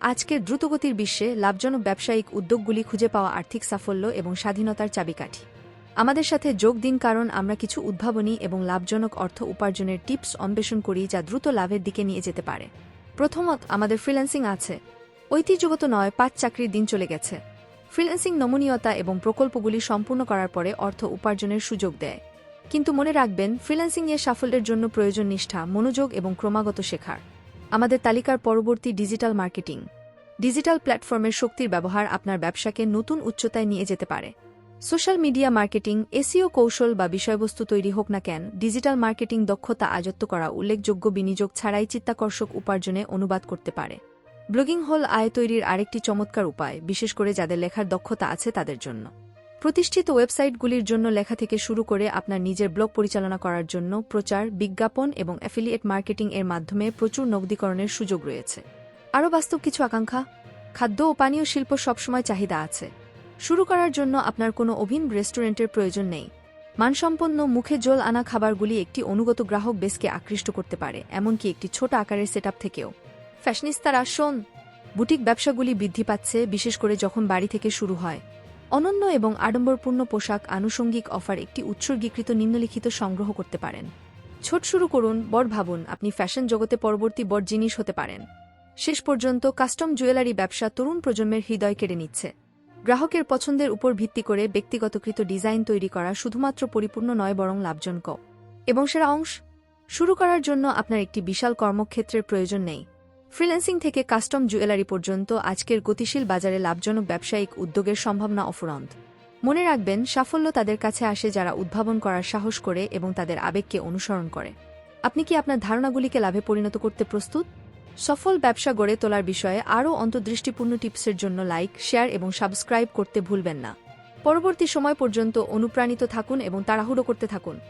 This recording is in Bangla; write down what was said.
আজকের দ্রুতগতির বিশ্বে লাভজনক ব্যবসায়িক উদ্যোগগুলি খুঁজে পাওয়া আর্থিক সাফল্য এবং স্বাধীনতার চাবিকাঠি। আমাদের সাথে যোগ দিন কারণ আমরা কিছু উদ্ভাবনী এবং লাভজনক অর্থ উপার্জনের টিপস অন্বেষণ করি যা দ্রুত লাভের দিকে নিয়ে যেতে পারে। প্রথমত, আমাদের ফ্রিল্যান্সিং আছে। ঐতিহ্যগত নয়, পাঁচ চাকরির দিন চলে গেছে। ফ্রিল্যান্সিং নমনীয়তা এবং প্রকল্পগুলি সম্পূর্ণ করার পরে অর্থ উপার্জনের সুযোগ দেয়। কিন্তু মনে রাখবেন, ফ্রিল্যান্সিং এর সাফল্যের জন্য প্রয়োজন নিষ্ঠা, মনোযোগ এবং ক্রমাগত শেখার। আমাদের তালিকার পরবর্তী ডিজিটাল মার্কেটিং। ডিজিটাল প্ল্যাটফর্মের শক্তির ব্যবহার আপনার ব্যবসাকে নতুন উচ্চতায় নিয়ে যেতে পারে। সোশ্যাল মিডিয়া মার্কেটিং এসিও কৌশল বা বিষয়বস্তু তৈরি হোক না কেন, ডিজিটাল মার্কেটিং দক্ষতা আয়ত্ত করা উল্লেখযোগ্য বিনিয়োগ ছাড়াই চিত্তাকর্ষক উপার্জনে অনুবাদ করতে পারে। ব্লগিং হল আয় তৈরির আরেকটি চমৎকার উপায়, বিশেষ করে যাদের লেখার দক্ষতা আছে তাদের জন্য। প্রতিষ্ঠিত ওয়েবসাইটগুলির জন্য লেখা থেকে শুরু করে আপনার নিজের ব্লগ পরিচালনা করার জন্য প্রচার, বিজ্ঞাপন এবং অ্যাফিলিয়েট মার্কেটিং এর মাধ্যমে প্রচুর নগদীকরণের সুযোগ রয়েছে। আরও বাস্তব কিছু আকাঙ্ক্ষা? খাদ্য ও পানীয় শিল্প সবসময় চাহিদা আছে। শুরু করার জন্য আপনার কোনো অভিন রেস্টুরেন্টের প্রয়োজন নেই। মানসম্পন্ন মুখে জল আনা খাবারগুলি একটি অনুগত গ্রাহক বেসকে আকৃষ্ট করতে পারে, এমনকি একটি ছোট আকারের সেটআপ থেকেও। ফ্যাশনিস্তারা, শোন, বুটিক ব্যবসাগুলি বৃদ্ধি পাচ্ছে, বিশেষ করে যখন বাড়ি থেকে শুরু হয়। অনন্য এবং আড়ম্বরপূর্ণ পোশাক আনুষঙ্গিক অফার একটি উৎসর্গীকৃত নিম্নলিখিত সংগ্রহ করতে পারেন। ছোট শুরু করুন, বড় ভাবুন, আপনি ফ্যাশন জগতে পরবর্তী বড় জিনিস হতে পারেন। শেষ পর্যন্ত কাস্টম জুয়েলারি ব্যবসা তরুণ প্রজন্মের হৃদয় কেড়ে নিচ্ছে। গ্রাহকের পছন্দের উপর ভিত্তি করে ব্যক্তিগতকৃত ডিজাইন তৈরি করা শুধুমাত্র পরিপূর্ণ নয়, বরং লাভজনক এবং সেরা অংশ? শুরু করার জন্য আপনার একটি বিশাল কর্মক্ষেত্রের প্রয়োজন নেই। ফ্রিল্যান্সিং থেকে কাস্টম জুয়েলারি পর্যন্ত আজকের গতিশীল বাজারে লাভজনক ব্যবসায়িক উদ্যোগের সম্ভাবনা অফুরন্ত। মনে রাখবেন, সাফল্য তাদের কাছে আসে যারা উদ্ভাবন করার সাহস করে এবং তাদের আবেগকে অনুসরণ করে। আপনি কি আপনার ধারণাগুলিকে লাভে পরিণত করতে প্রস্তুত? সফল ব্যবসা গড়ে তোলার বিষয়ে আরও অন্তর্দৃষ্টিপূর্ণ টিপসের জন্য লাইক, শেয়ার এবং সাবস্ক্রাইব করতে ভুলবেন না। পরবর্তী সময় পর্যন্ত অনুপ্রাণিত থাকুন এবং তাড়াহুড়ো করতে থাকুন।